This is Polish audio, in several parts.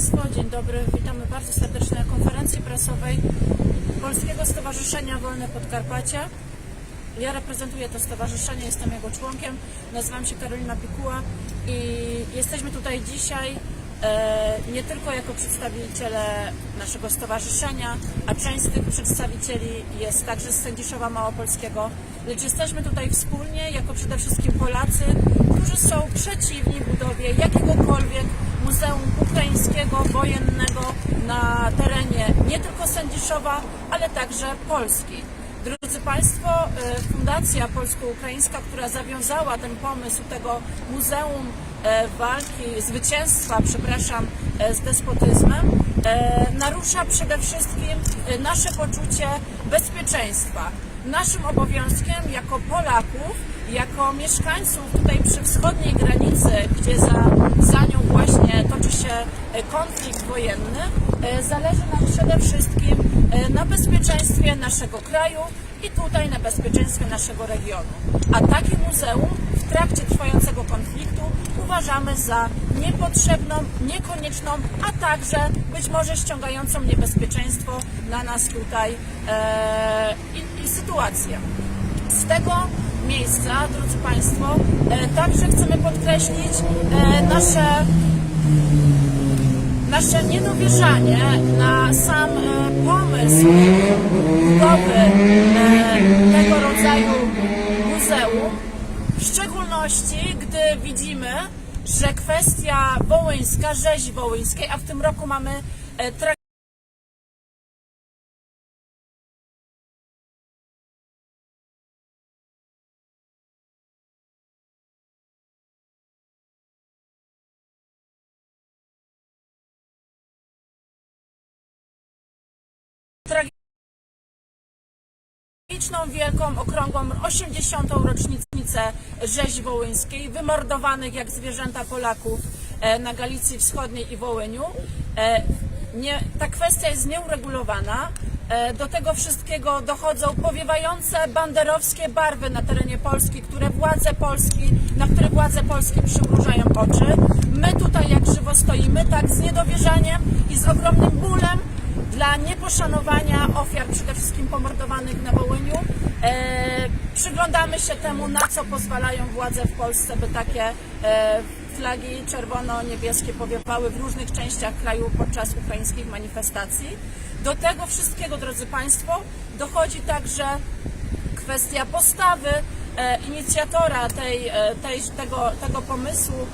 Państwo, dzień dobry. Witamy bardzo serdecznie na konferencji prasowej Polskiego Stowarzyszenia Wolne Podkarpacie. Ja reprezentuję to stowarzyszenie, jestem jego członkiem. Nazywam się Karolina Pikuła i jesteśmy tutaj dzisiaj e, nie tylko jako przedstawiciele naszego stowarzyszenia, a część z tych przedstawicieli jest także z Sędziszowa Małopolskiego, lecz jesteśmy tutaj wspólnie jako przede wszystkim Polacy, którzy są przeciwni budowie jakiegokolwiek Muzeum Ukraińskiego Wojennego na terenie nie tylko Sędziszowa, ale także Polski. Drodzy Państwo, e, Fundacja Polsko-Ukraińska, która zawiązała ten pomysł tego Muzeum e, Walki, Zwycięstwa, przepraszam, e, z despotyzmem, e, narusza przede wszystkim nasze poczucie bezpieczeństwa. Naszym obowiązkiem jako Polaków, jako mieszkańców tutaj przy wschodniej granicy, gdzie za, za nią właśnie toczy się e, konflikt wojenny, e, zależy nam przede wszystkim e, na bezpieczeństwie naszego kraju i tutaj na bezpieczeństwie naszego regionu. A takie muzeum w trakcie trwającego konfliktu uważamy za niepotrzebną, niekonieczną, a także być może ściągającą niebezpieczeństwo na nas tutaj e, i, i sytuację. Z tego miejsca, drodzy Państwo, e, także chcemy podkreślić e, nasze nasze niedowierzanie na sam e, pomysł budowy tego rodzaju muzeum, w szczególności gdy widzimy, że kwestia wołyńska, rzezi wołyńskiej, a w tym roku mamy tragiczną, wielką, okrągłą 80. rocznicę rzezi wołyńskiej, wymordowanych jak zwierzęta Polaków e, na Galicji Wschodniej i Wołyniu. E, Nie, ta kwestia jest nieuregulowana. E, Do tego wszystkiego dochodzą powiewające banderowskie barwy na terenie Polski, które władze Polski, na które władze Polski przymrużają oczy. My tutaj jak żywo stoimy, tak z niedowierzaniem i z ogromnym bólem dla nieposzanowania ofiar, przede wszystkim pomordowanych na Wołyniu. E, przyglądamy się temu, na co pozwalają władze w Polsce, by takie e, flagi czerwono-niebieskie powiewały w różnych częściach kraju podczas ukraińskich manifestacji. Do tego wszystkiego, drodzy Państwo, dochodzi także kwestia postawy e, inicjatora tej, e, tej, tego, tego pomysłu,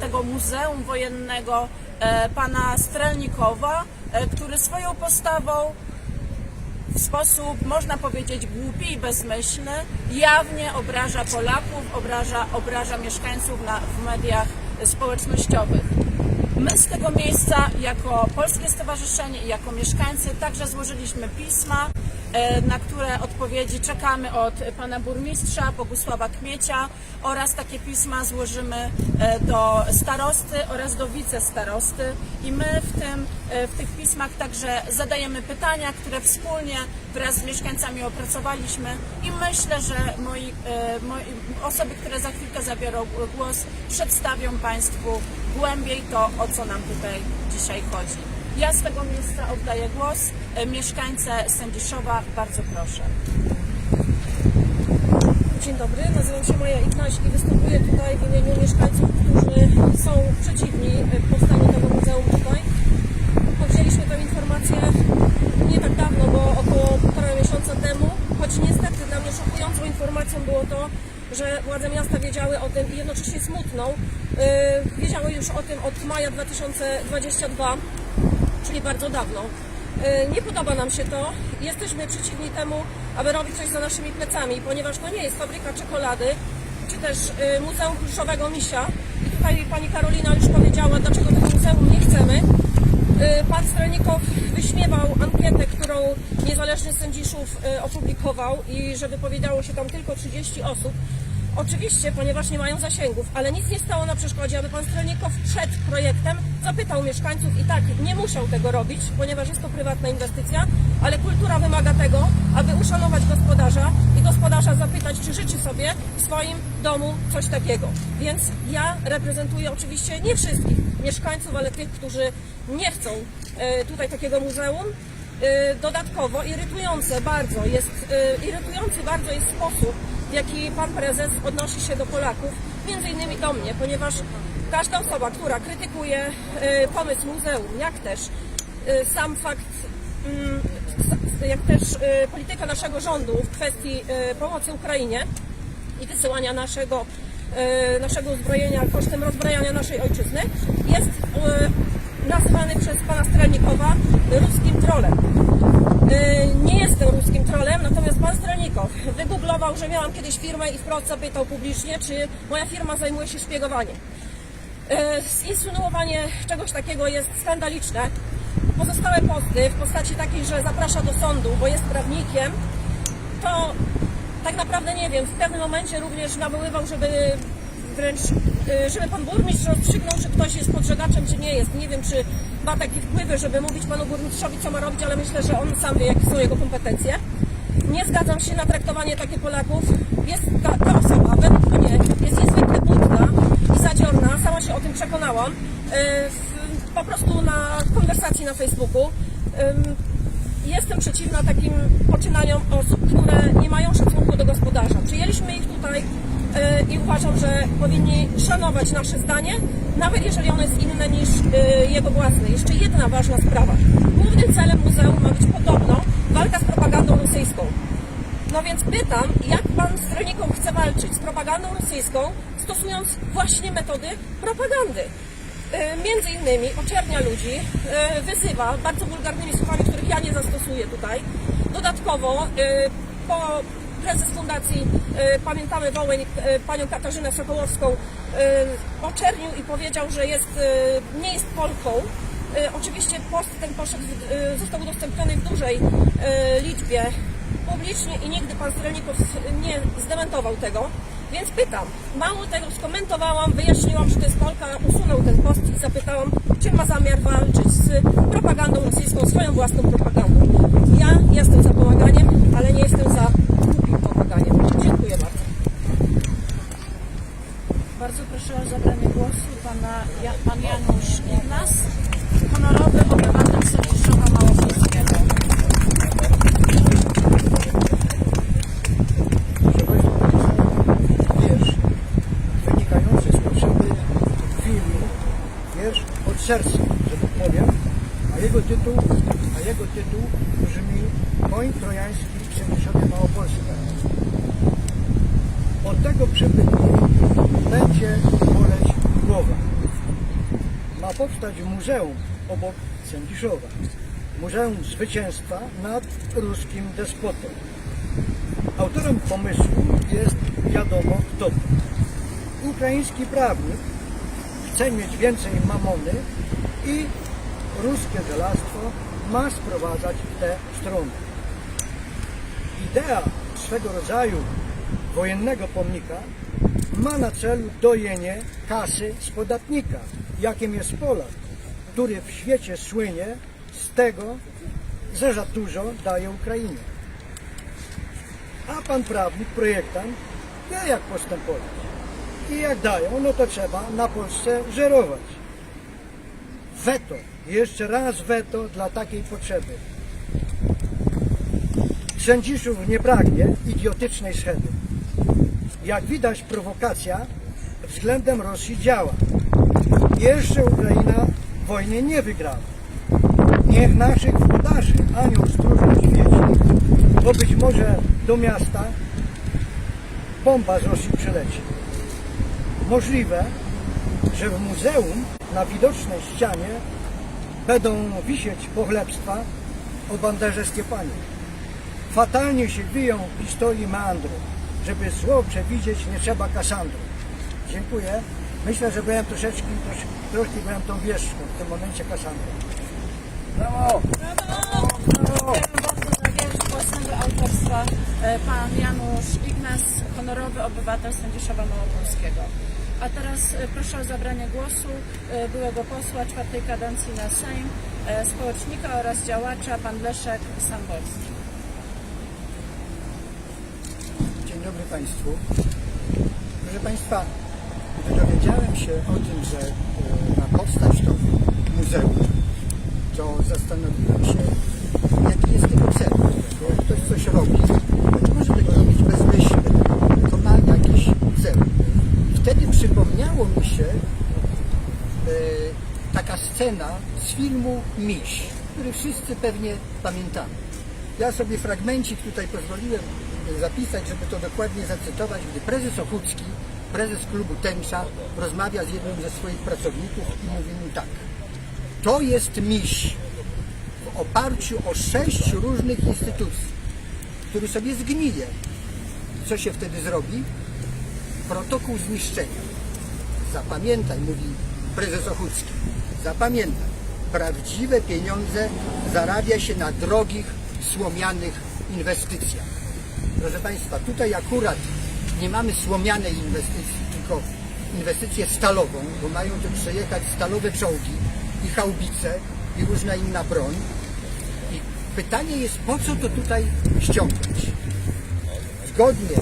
tego muzeum wojennego, e, pana Strelnikowa, e, który swoją postawą w sposób, można powiedzieć, głupi i bezmyślny, jawnie obraża Polaków, obraża, obraża mieszkańców na, w mediach społecznościowych. My z tego miejsca, jako Polskie Stowarzyszenie i jako mieszkańcy, także złożyliśmy pisma, e, na które odpowiedzi czekamy od pana burmistrza Bogusława Kmiecia oraz takie pisma złożymy e, do starosty oraz do wicestarosty i my w, tym, e, w tych pismach także zadajemy pytania, które wspólnie wraz z mieszkańcami opracowaliśmy i myślę, że moi, e, moi, osoby, które za chwilkę zabiorą głos, przedstawią Państwu głębiej to, o co nam tutaj dzisiaj chodzi. Ja z tego miejsca oddaję głos e, mieszkańce Sędziszowa. Bardzo proszę. Dzień dobry, nazywam się Maja Ignaś i występuję tutaj w imieniu mieszkańców, którzy są przeciwni e, powstaniu tego muzeum tutaj. Podjęliśmy tę informację nie tak dawno, bo około półtora miesiąca temu, choć niestety dla mnie szokującą informacją było to, że władze miasta wiedziały o tym i jednocześnie smutną. e, Wiedziały już o tym od maja 2022, czyli bardzo dawno. E, Nie podoba nam się to. Jesteśmy przeciwni temu, aby robić coś za naszymi plecami, ponieważ to nie jest fabryka czekolady, czy też e, Muzeum Pluszowego Misia. I tutaj pani Karolina już powiedziała, dlaczego tego muzeum nie chcemy. E, Pan Strelnikow wyśmiewał ankietę, którą niezależny sędziszów opublikował i że wypowiedziało się tam tylko 30 osób. Oczywiście, ponieważ nie mają zasięgów, ale nic nie stało na przeszkodzie, aby pan Strelnikow przed projektem zapytał mieszkańców i tak nie musiał tego robić, ponieważ jest to prywatna inwestycja, ale kultura wymaga tego, aby uszanować gospodarza i gospodarza zapytać, czy życzy sobie w swoim domu coś takiego. Więc ja reprezentuję oczywiście nie wszystkich mieszkańców, ale tych, którzy nie chcą e, tutaj takiego muzeum. E, Dodatkowo irytujące bardzo jest, e, irytujący bardzo jest sposób, w jaki pan prezes odnosi się do Polaków, między innymi do mnie, ponieważ każda osoba, która krytykuje e, pomysł muzeum, jak też e, sam fakt, mm, jak też e, polityka naszego rządu w kwestii pomocy Ukrainie i wysyłania naszego, naszego uzbrojenia kosztem rozbrajania naszej ojczyzny, jest nazywany przez pana Strelnikowa ruskim trolem. E, Nie jestem ruskim trolem, natomiast pan Strelnikow wygooglował, że miałam kiedyś firmę i wprost zapytał publicznie, czy moja firma zajmuje się szpiegowaniem. E, Zinsynuowanie czegoś takiego jest skandaliczne. Pozostałe posty w postaci takiej, że zaprasza do sądu, bo jest prawnikiem, to tak naprawdę nie wiem, w pewnym momencie również nawoływał, żeby wręcz, y, żeby pan burmistrz rozstrzygnął, czy ktoś jest podżegaczem, czy nie jest. Nie wiem, czy ma takie wpływy, żeby mówić panu burmistrzowi, co ma robić, ale myślę, że on sam wie, jakie są jego kompetencje. Nie zgadzam się na traktowanie takie Polaków. Jest ta, ta osoba, według mnie, jest niezwykle błędna i zadziorna. Sama się o tym przekonałam. y, w, po prostu na konwersacji na Facebooku. Ym, Jestem przeciwna takim poczynaniom osób, które nie mają szacunku do gospodarza. Przyjęliśmy ich tutaj i uważam, że powinni szanować nasze zdanie, nawet jeżeli ono jest inne niż e, jego własne. Jeszcze jedna ważna sprawa. Głównym celem muzeum ma być podobno walka z propagandą rosyjską. No więc pytam, jak pan Stroniką chce walczyć z propagandą rosyjską, stosując właśnie metody propagandy? E, Między innymi oczernia ludzi, wyzywa bardzo wulgarnymi słowami, których ja nie zastosuję tutaj. Dodatkowo po prezes fundacji e, Pamiętamy Wołyń, e, panią Katarzynę Sokołowską, e, oczernił i powiedział, że jest, nie jest Polką. Oczywiście post ten poszedł, został udostępniony w dużej liczbie publicznie i nigdy pan Strelnikow nie zdementował tego. Więc pytam, mało tego skomentowałam, wyjaśniłam, że to jest Polka, usunął ten post i zapytałam, czy ma zamiar walczyć z propagandą rosyjską, swoją własną propagandą. Ja jestem za pomaganiem, ale nie jestem za głupim pomaganiem. Dziękuję bardzo. Bardzo proszę o zabranie głosu pana, ja, pan Janusz Ignas, honorowy obywatel Sędziszowa Małopolskiego. wiersz wynikający z potrzeby chwili, wiersz od serca, że tak powiem, a jego tytuł, a jego tytuł brzmi Koń Trojański w Sędziszowie Małopolsce. Od tego przebytku będzie boleć głowa. Ma powstać muzeum obok Sędziszowa. Muzeum Zwycięstwa nad ruskim despotą. Autorem pomysłu jest wiadomo kto. Ukraiński prawnik chce mieć więcej mamony i ruskie żelastwo ma sprowadzać w tę stronę. Idea swego rodzaju wojennego pomnika ma na celu dojenie kasy z podatnika, jakim jest Polak, który w świecie słynie z tego, że za dużo daje Ukrainie. A pan prawnik, projektant wie jak postępować. I jak dają, no to trzeba na Polsce żerować. Weto, jeszcze raz weto dla takiej potrzeby. Sędziszów nie pragnie idiotycznej schemy. Jak widać prowokacja względem Rosji działa. Jeszcze Ukraina wojny nie wygrała. Niech naszych włodarzy anioł stróżny świeci, bo być może do miasta bomba z Rosji przyleci. Możliwe, że w muzeum na widocznej ścianie będą wisieć pochlebstwa o banderze Stiepanie. Fatalnie się w historii meandru. Żeby zło przewidzieć, nie trzeba kasandry. Dziękuję. Myślę, że byłem troszeczkę, trosz, troszkę byłem tą wierzchą w tym momencie kasandrą. Brawo! Za wiersz własnego autorstwa. E, Pan Janusz Ignas, honorowy obywatel Sędziszowa Małopolskiego. A teraz e, proszę o zabranie głosu e, byłego posła czwartej kadencji na Sejm, społecznika oraz działacza, pan Leszek Sambolski. Dzień dobry Państwu. Proszę Państwa, dowiedziałem się o tym, że e, ma powstać to muzeum, to zastanowiłem się, jaki jest tego cel. Jak ktoś coś robi, to nie może tego robić bezmyślnie. To ma jakiś cel. Wtedy przypomniało mi się e, taka scena z filmu Miś, który wszyscy pewnie pamiętamy. Ja sobie fragmencik tutaj pozwoliłem e, zapisać, żeby to dokładnie zacytować, gdy prezes Ochucki, prezes klubu Tęcza, rozmawia z jednym ze swoich pracowników i mówi mu tak. To jest miś w oparciu o sześć różnych instytucji, który sobie zgnije. Co się wtedy zrobi? Protokół zniszczenia. Zapamiętaj, mówi prezes Ochucki, zapamiętaj, prawdziwe pieniądze zarabia się na drogich, słomianych inwestycjach. Proszę Państwa, tutaj akurat nie mamy słomianej inwestycji, tylko inwestycję stalową, bo mają tu przejechać stalowe czołgi i chałbice i różna inna broń. I pytanie jest, po co to tutaj ściągnąć? Zgodnie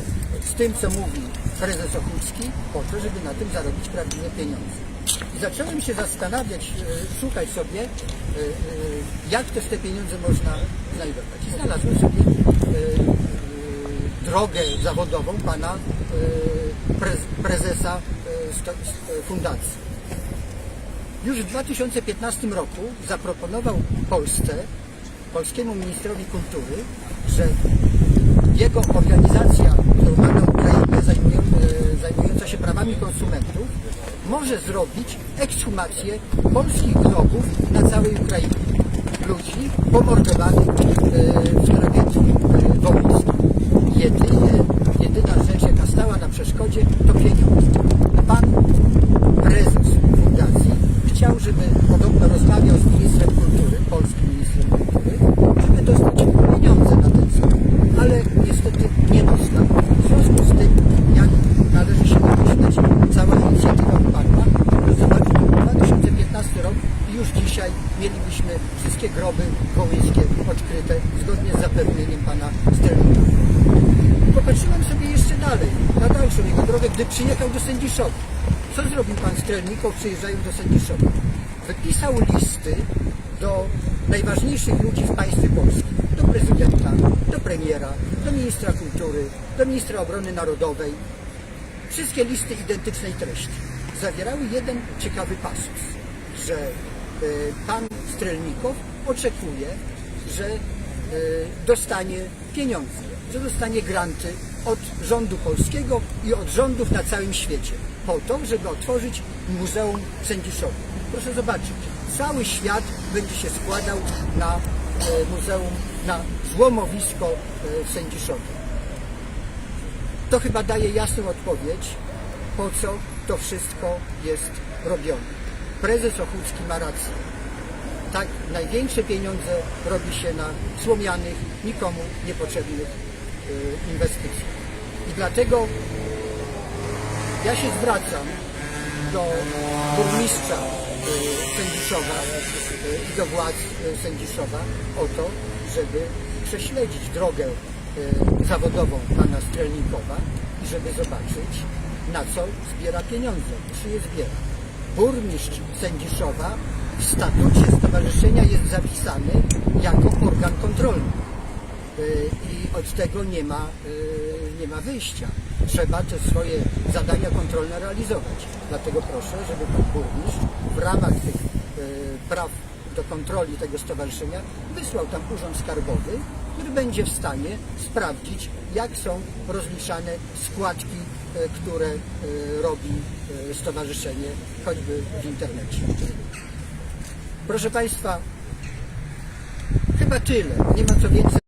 z tym, co mówi prezes Ochulski, po to, żeby na tym zarobić prawdziwe pieniądze. I zacząłem się zastanawiać, e, szukać sobie, e, e, jak też te pieniądze można znajdować. I znalazłem sobie drogę zawodową pana prez- prezesa sto- e, fundacji. Już w 2015 roku zaproponował Polsce, polskiemu ministrowi kultury, że jego organizacja, którą ma na Ukrainie, zajmują, zajmująca się prawami konsumentów, może zrobić ekshumację polskich grobów na całej Ukrainie. Ludzi pomordowanych w. Jedynie, jedyna rzecz, jaka stała na przeszkodzie, to pieniądze. Pan prezes fundacji chciał, żeby podobno rozmawiał z ministrem kultury, polskim ministrem kultury, żeby dostać pieniądze na ten cel. Ale niestety nie dostał. W związku z tym, jak należy się domyśleć, cała inicjatywa upadła. Proszę zobaczyć, 2015 rok i już dzisiaj mielibyśmy wszystkie groby wołyńskie odkryte zgodnie z zapewnieniem pana Sterlina. Popatrzyłem sobie jeszcze dalej, na dalszą jego drogę, gdy przyjechał do Sędziszowa. Co zrobił pan Strelnikow przyjeżdżając do Sędziszowa? Wypisał listy do najważniejszych ludzi w państwie polskim. Do prezydenta, do premiera, do ministra kultury, do ministra obrony narodowej. Wszystkie listy identycznej treści. Zawierały jeden ciekawy pasus, że pan Strelnikow oczekuje, że e, dostanie pieniądze, że dostanie granty od rządu polskiego i od rządów na całym świecie po to, żeby otworzyć Muzeum Sędziszowa. Proszę zobaczyć, cały świat będzie się składał na e, muzeum, na złomowisko e, w Sędziszowie. To chyba daje jasną odpowiedź, po co to wszystko jest robione. Prezes Ochódzki ma rację. Tak, największe pieniądze robi się na słomianych, nikomu niepotrzebnych y, inwestycjach. I dlatego ja się zwracam do burmistrza y, Sędziszowa y, i do władz Sędziszowa o to, żeby prześledzić drogę zawodową pana Strelnikowa i żeby zobaczyć, na co zbiera pieniądze, czy je zbiera. Burmistrz Sędziszowa w statucie stowarzyszenia jest zapisany jako organ kontrolny. Y, i od tego nie ma, y, nie ma wyjścia. Trzeba te swoje zadania kontrolne realizować. Dlatego proszę, żeby pan burmistrz w ramach tych y, praw do kontroli tego stowarzyszenia wysłał tam urząd skarbowy, który będzie w stanie sprawdzić, jak są rozliczane składki, które y, robi y, stowarzyszenie, choćby w internecie. Proszę Państwa, chyba tyle. Nie ma co więcej.